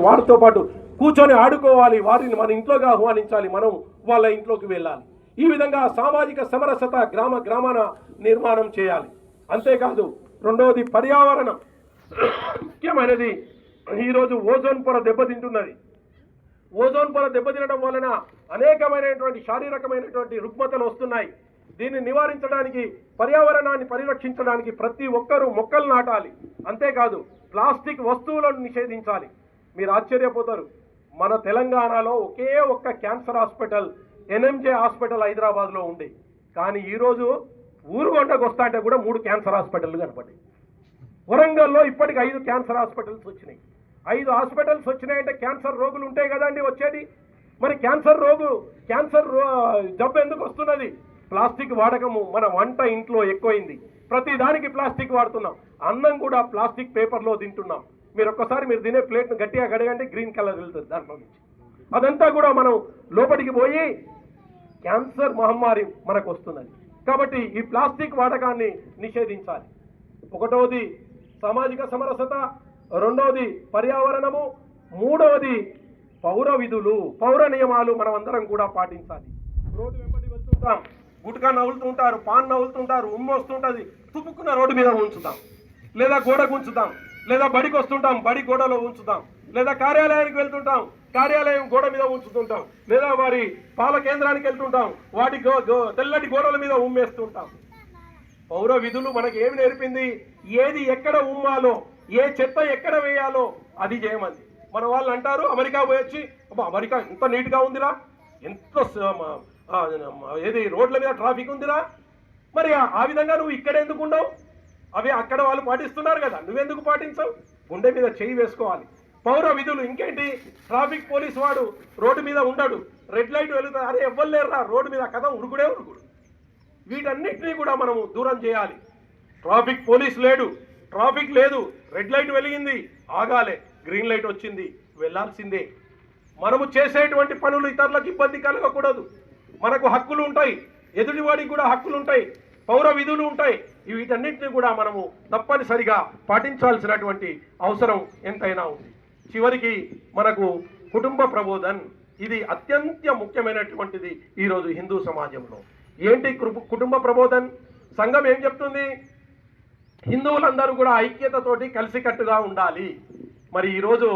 వారితో పాటు కూర్చొని ఆడుకోవాలి. వారిని మన ఇంట్లోకి ఆహ్వానించాలి. మనం వాళ్ళ ఇంట్లోకి వెళ్ళాలి. ఈ విధంగా సామాజిక సమరసత గ్రామ గ్రామాన నిర్మాణం చేయాలి. అంతేకాదు రెండవది పర్యావరణం. ముఖ్యమైనది ఈరోజు ఓజోన్ పొర దెబ్బతింటున్నది. ఓజోన్ పొర దెబ్బతినడం వలన అనేకమైనటువంటి శారీరకమైనటువంటి రుగ్మతలు వస్తున్నాయి. దీన్ని నివారించడానికి పర్యావరణాన్ని పరిరక్షించడానికి ప్రతి ఒక్కరూ మొక్కలు నాటాలి. అంతేకాదు ప్లాస్టిక్ వస్తువులను నిషేధించాలి. మీరు ఆశ్చర్యపోతారు. మన తెలంగాణలో ఒకే ఒక్క క్యాన్సర్ హాస్పిటల్ ఎన్ఎంజే హాస్పిటల్ హైదరాబాద్లో ఉంది. కానీ ఈరోజు ఊరుగొండకు వస్తా అంటే కూడా మూడు క్యాన్సర్ హాస్పిటల్ కనపడ్డాయి. వరంగల్లో ఇప్పటికి ఐదు క్యాన్సర్ హాస్పిటల్స్ వచ్చినాయి. ఐదు హాస్పిటల్స్ వచ్చినాయంటే క్యాన్సర్ రోగులు ఉంటాయి కదండి వచ్చేది. మరి క్యాన్సర్ రోగు క్యాన్సర్ రో- జబ్బు ఎందుకు వస్తున్నది? ప్లాస్టిక్ వాడకము మన వంట ఇంట్లో ఎక్కువైంది. ప్రతి దానికి ప్లాస్టిక్ వాడుతున్నాం. అన్నం కూడా ప్లాస్టిక్ పేపర్లో తింటున్నాం. మీరు ఒక్కసారి మీరు తినే ప్లేట్ను గట్టిగా కడగండి గ్రీన్ కలర్ వెళ్తుంది దాంట్లో నుంచి. అదంతా కూడా మనం లోపలికి పోయి క్యాన్సర్ మహమ్మారి మనకు వస్తున్నది. కాబట్టి ఈ ప్లాస్టిక్ వాడకాన్ని నిషేధించాలి. ఒకటవది సామాజిక సమరసత రెండవది పర్యావరణము మూడవది పౌర విధులు పౌర నియమాలు మనం అందరం కూడా పాటించాలి. రోడ్డు వెంబడి వెళ్తుంటాం గుట్కా నవ్వులుతుంటారు పాన్ నవ్వులుతుంటారు ఉమ్ము వస్తుంటుంది తుపుక్కున్న రోడ్డు మీద ఉంచుతాం లేదా గోడకు ఉంచుతాం లేదా బడికి వస్తుంటాం బడి గోడలో ఉంచుతాం లేదా కార్యాలయానికి వెళ్తుంటాం కార్యాలయం గోడ మీద ఉంచుతుంటాం లేదా వారి పాల కేంద్రానికి వెళ్తుంటాం వాటి గో- గో- తెల్లటి గోడల మీద ఉమ్మేస్తుంటాం. పౌర విధులు మనకి ఏమి నేర్పింది? ఏది ఎక్కడ ఉమ్మాలో ఏ చెత్త ఎక్కడ వేయాలో అది చేయమంది. మన వాళ్ళు అంటారు అమెరికా పోయొచ్చి అబ్బా అమెరికా ఎంత నీట్గా ఉందిరా? ఎంత ఏది రోడ్ల మీద ట్రాఫిక్ ఉందిరా? మరి ఆ విధంగా నువ్వు ఇక్కడ ఎందుకు ఉండవు? అవి అక్కడ వాళ్ళు పాటిస్తున్నారు కదా. నువ్వెందుకు పాటించవు? గుండె మీద చేయి వేసుకోవాలి. పౌర విధులు ఇంకేంటి? ట్రాఫిక్ పోలీస్ వాడు రోడ్డు మీద ఉండడు. రెడ్ లైట్ వెలుగుతా అరే ఎవ్వలేరురా రోడ్డు మీద కథ ఉరుకుడే ఉరుకుడు. వీటన్నిటినీ కూడా మనము దూరం చేయాలి. ట్రాఫిక్ పోలీస్ లేడు. ట్రాఫిక్ లేదు. రెడ్ లైట్ వెలిగింది. ఆగాలే. గ్రీన్ లైట్ వచ్చింది. వెళ్ళాల్సిందే మనము చేసేటువంటి పనులు ఇతరులకు ఇబ్బంది కలగకూడదు. మనకు హక్కులు ఉంటాయి. ఎదుటివాడికి కూడా హక్కులు ఉంటాయి. పౌర విధులు ఉంటాయి. వీటన్నింటినీ కూడా మనము తప్పనిసరిగా పాటించాల్సినటువంటి అవసరం ఎంతైనా ఉంది. చివరికి మనకు కుటుంబ ప్రబోధన్ ఇది అత్యంత ముఖ్యమైనటువంటిది ఈరోజు హిందూ సమాజంలో. ఏంటి కుటుంబ ప్రబోధన్? సంఘం ఏం చెప్తుంది? హిందువులందరూ కూడా ఐక్యతతోటి కలిసికట్టుగా ఉండాలి. మరి ఈరోజు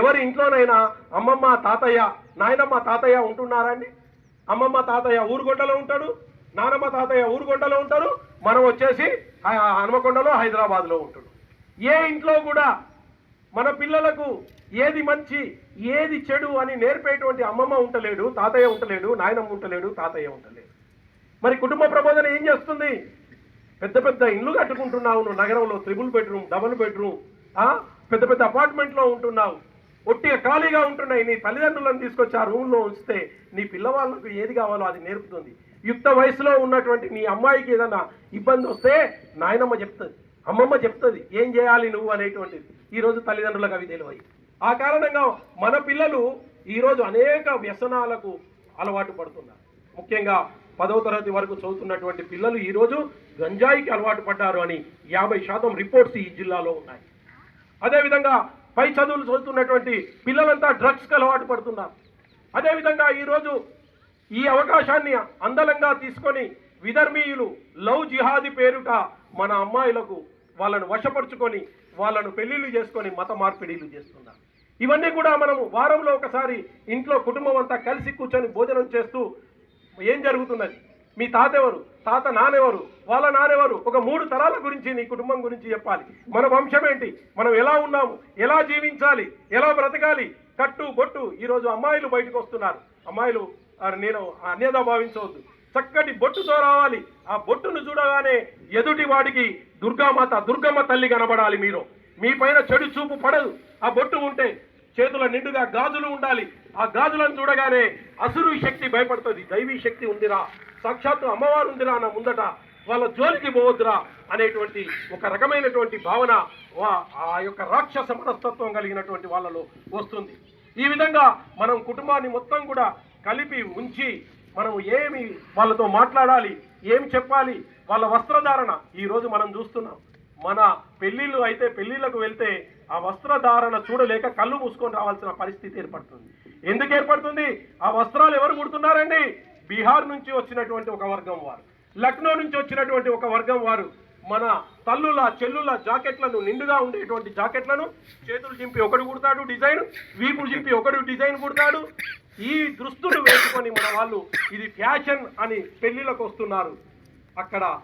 ఎవరి ఇంట్లోనైనా అమ్మమ్మ తాతయ్య నాయనమ్మ తాతయ్య ఉంటున్నారండి అమ్మమ్మ తాతయ్య ఊరుగొండలో ఉంటాడు? నానమ్మ తాతయ్య ఊరుగొండలో ఉంటారు మనం వచ్చేసి హనుమకొండలో హైదరాబాద్లో ఉంటాడు ఏ ఇంట్లో కూడా మన పిల్లలకు ఏది మంచి ఏది చెడు అని నేర్పేటువంటి అమ్మమ్మ ఉంటలేడు తాతయ్య ఉంటలేడు నాయనమ్మ ఉంటలేడు తాతయ్య ఉంటలేడు. మరి కుటుంబ ప్రబోధన ఏం చేస్తుంది? పెద్ద పెద్ద ఇల్లు కట్టుకుంటున్నావు నువ్వు నగరంలో త్రిబుల్ బెడ్రూమ్ డబుల్ బెడ్రూమ్ పెద్ద పెద్ద అపార్ట్మెంట్లో ఉంటున్నావు. ఒట్టిగా ఖాళీగా ఉంటున్నాయి నీ తల్లిదండ్రులను తీసుకొచ్చి ఆ రూమ్లో ఉంచితే నీ పిల్లవాళ్ళకు ఏది కావాలో అది నేర్పుతుంది. యుక్త వయసులో ఉన్నటువంటి నీ అమ్మాయికి ఏదైనా ఇబ్బంది వస్తే నాయనమ్మ చెప్తుంది అమ్మమ్మ చెప్తుంది ఏం చేయాలి నువ్వు అనేటువంటిది. ఈరోజు తల్లిదండ్రులకు అవి తెలివాయి ఆ కారణంగా మన పిల్లలు ఈరోజు అనేక వ్యసనాలకు అలవాటు పడుతున్నారు. ముఖ్యంగా పదవ తరగతి వరకు చదువుతున్నటువంటి పిల్లలు ఈరోజు గంజాయికి అలవాటు పడ్డారు అని యాభై శాతం రిపోర్ట్స్ ఈ జిల్లాలో ఉన్నాయి. అదేవిధంగా పై చదువులు చదువుతున్నటువంటి పిల్లలంతా డ్రగ్స్కి అలవాటు పడుతున్నారు. అదేవిధంగా ఈరోజు ఈ అవకాశాన్ని అందలంగా తీసుకొని విధర్మీయులు లవ్ జిహాది పేరుట మన అమ్మాయిలకు వాళ్ళను వశపరుచుకొని వాళ్ళను పెళ్ళిళ్ళు చేసుకొని మత మార్పిడిలు చేస్తున్నారు. ఇవన్నీ కూడా మనము వారంలో ఒకసారి ఇంట్లో కుటుంబం అంతా కలిసి కూర్చొని భోజనం చేస్తూ ఏం జరుగుతున్నది? మీ తాత ఎవరు తాత నానెవరు వాళ్ళ నానెవరు ఒక మూడు తరాల గురించి నీ కుటుంబం గురించి చెప్పాలి. మన వంశం ఏంటి? మనం ఎలా ఉన్నాము? ఎలా జీవించాలి? ఎలా బ్రతకాలి? కట్టు బొట్టు. ఈరోజు అమ్మాయిలు బయటకు వస్తున్నారు. అమ్మాయిలు నేను అన్యదా భావించవద్దు. చక్కటి బొట్టుతో రావాలి. ఆ బొట్టును చూడగానే ఎదుటి వాడికి దుర్గామాత దుర్గమ్మ తల్లి కనబడాలి మీరు మీ పైన చెడు చూపు పడదు. ఆ బొట్టు ఉంటే చేతుల నిండుగా గాజులు ఉండాలి. ఆ గాజులను చూడగానే అసురు శక్తి భయపడుతుంది. దైవీ శక్తి ఉందిరా. సాక్షాత్తు అమ్మవారు ఉందిరా అన్న ముందట. వాళ్ళ జోలికి పోవద్దురా అనేటువంటి ఒక రకమైనటువంటి భావన వా- ఆ యొక్క రాక్షస మనస్తత్వం కలిగినటువంటి వాళ్ళలో వస్తుంది. ఈ విధంగా మనం కుటుంబాన్ని మొత్తం కూడా కలిపి ఉంచి మనం ఏమి వాళ్ళతో మాట్లాడాలి ఏమి చెప్పాలి వాళ్ళ వస్త్రధారణ ఈరోజు మనం చూస్తున్నాం. మన పెళ్ళిళ్ళు అయితే పెళ్ళిళ్ళకు వెళ్తే ఆ వస్త్రధారణ చూడలేక కళ్ళు మూసుకొని రావాల్సిన పరిస్థితి ఏర్పడుతుంది. ఎందుకు ఏర్పడుతుంది? ఆ వస్త్రాలు ఎవరు కుడుతున్నారండి? బీహార్ నుంచి వచ్చినటువంటి ఒక వర్గం వారు లక్నో నుంచి వచ్చినటువంటి ఒక వర్గం వారు మన తల్లుల చెల్లుల జాకెట్లను నిండుగా ఉండేటువంటి జాకెట్లను చేతులు చింపి ఒకడు కుడతాడు డిజైన్ వీపులు చింపి ఒకడు డిజైన్ కుడతాడు. ఈ దుస్తులు వేసుకొని మన వాళ్ళు ఇది ఫ్యాషన్ అని పెళ్ళిళ్ళకు వస్తున్నారు. అక్కడ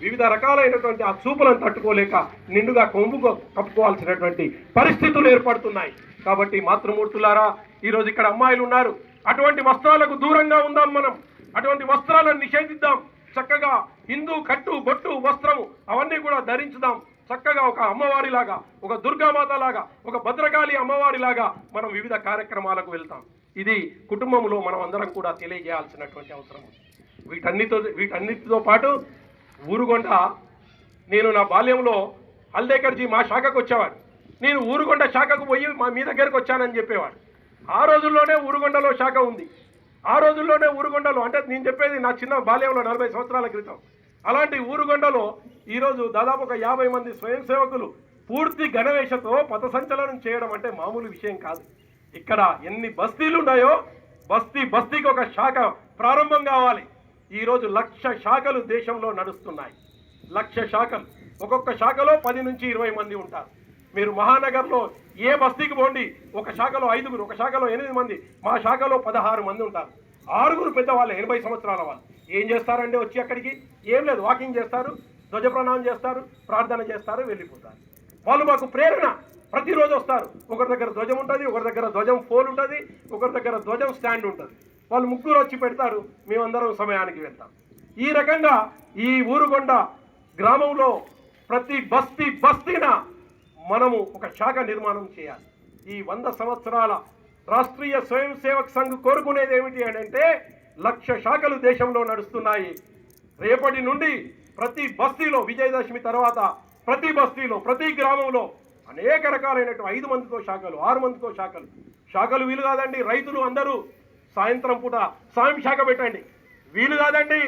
వివిధ రకాలైనటువంటి ఆ చూపులను తట్టుకోలేక నిండుగా కొంగు కప్పుకోవాల్సినటువంటి పరిస్థితులు ఏర్పడుతున్నాయి. కాబట్టి మాతృమూర్తులారా ఈరోజు ఇక్కడ అమ్మాయిలు ఉన్నారు. అటువంటి వస్త్రాలకు దూరంగా ఉందాం మనం. అటువంటి వస్త్రాలను నిషేధిద్దాం. చక్కగా హిందూ కట్టు బొట్టు వస్త్రము అవన్నీ కూడా ధరించుదాం. చక్కగా ఒక అమ్మవారిలాగా ఒక దుర్గామాత లాగా ఒక భద్రకాళి అమ్మవారిలాగా మనం వివిధ కార్యక్రమాలకు వెళ్తాం. ఇది కుటుంబంలో మనం అందరం కూడా తెలియజేయాల్సినటువంటి అవసరం. వీటన్నిటితో వీటన్నిటితో పాటు ఊరుగొండ నేను నా బాల్యంలో హల్దేకర్జీ మా శాఖకు వచ్చేవాడు. నేను ఊరుగొండ శాఖకు పోయి మా మీ దగ్గరకు వచ్చానని చెప్పేవాడు. ఆ రోజుల్లోనే ఊరుగొండలో శాఖ ఉంది. ఆ రోజుల్లోనే ఊరుగొండలో అంటే నేను చెప్పేది నా చిన్న బాల్యంలో నలభై సంవత్సరాల క్రితం. అలాంటి ఊరుగొండలో ఈరోజు దాదాపు ఒక యాభై మంది స్వయం సేవకులు పూర్తి గణవేషతో పథ సంచలనం చేయడం అంటే మామూలు విషయం కాదు. ఇక్కడ ఎన్ని బస్తీలు ఉన్నాయో బస్తీ బస్తీకి ఒక శాఖ ప్రారంభం కావాలి. ఈరోజు లక్ష శాఖలు దేశంలో నడుస్తున్నాయి. లక్ష శాఖలు. ఒక్కొక్క శాఖలో పది నుంచి ఇరవై మంది ఉంటారు. మీరు మహానగర్లో ఏ బస్తీకి పోండి ఒక శాఖలో ఐదుగురు ఒక శాఖలో ఎనిమిది మంది మా శాఖలో పదహారు మంది ఉంటారు. ఆరుగురు పెద్దవాళ్ళు ఎనభై సంవత్సరాల వాళ్ళు. ఏం చేస్తారండి? వచ్చి అక్కడికి. ఏం లేదు వాకింగ్ చేస్తారు ధ్వజ ప్రణామం చేస్తారు ప్రార్థన చేస్తారు వెళ్ళిపోతారు. వాళ్ళు మాకు ప్రేరణ. ప్రతిరోజు వస్తారు. ఒకరి దగ్గర ధ్వజం ఉంటుంది ఒకరి దగ్గర ధ్వజం ఫోన్ ఉంటుంది ఒకరి దగ్గర ధ్వజం స్టాండ్ ఉంటుంది. వాళ్ళు ముగ్గురు వచ్చి పెడతారు మేమందరం సమయానికి వెళ్తాం. ఈ రకంగా ఈ ఊరుగొండ గ్రామంలో ప్రతి బస్తీ బస్తీన మనము ఒక శాఖ నిర్మాణం చేయాలి. ఈ వంద సంవత్సరాల రాష్ట్రీయ స్వయం సేవక్ సంఘ్ కోరుకునేది ఏమిటి అని అంటే లక్ష శాఖలు దేశంలో నడుస్తున్నాయి. రేపటి నుండి ప్రతి బస్తీలో విజయదశమి తర్వాత ప్రతి బస్తీలో ప్రతి గ్రామంలో అనేక రకాలైనటువంటి ఐదు మందితో శాఖలు ఆరు మందితో శాఖలు. శాఖలు వీలు కాదండి రైతులు అందరూ సాయంత్రం పూట సాయం శాఖ పెట్టండి. వీలు కాదండి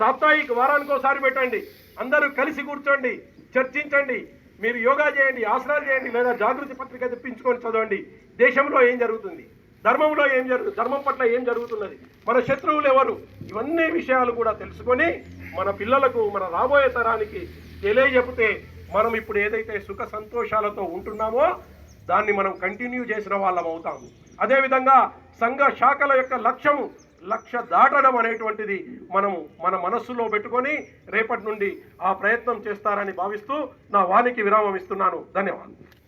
సాప్తాహిక వారానికి ఒకసారి పెట్టండి. అందరూ కలిసి కూర్చోండి చర్చించండి. మీరు యోగా చేయండి ఆసనాలు చేయండి లేదా జాగృతి పత్రిక తెప్పించుకొని చదవండి. దేశంలో ఏం జరుగుతుంది? ధర్మంలో ఏం జరుగుతుంది ధర్మం పట్ల ఏం జరుగుతున్నది? మన శత్రువులు ఎవరు? ఇవన్నీ విషయాలు కూడా తెలుసుకొని మన పిల్లలకు మన రాబోయే తరానికి తెలియజెపితే మనం ఇప్పుడు ఏదైతే సుఖ సంతోషాలతో ఉంటున్నామో దాన్ని మనం కంటిన్యూ చేసిన వాళ్ళం అవుతాము. అదేవిధంగా సంఘ శాఖల యొక్క లక్ష్యము లక్ష దాటడం అనేటువంటిది మనము మన మనస్సులో పెట్టుకొని రేపటి నుండి ఆ ప్రయత్నం చేస్తారని భావిస్తూ నా వానికి విరామం ఇస్తున్నాను. ధన్యవాదాలు.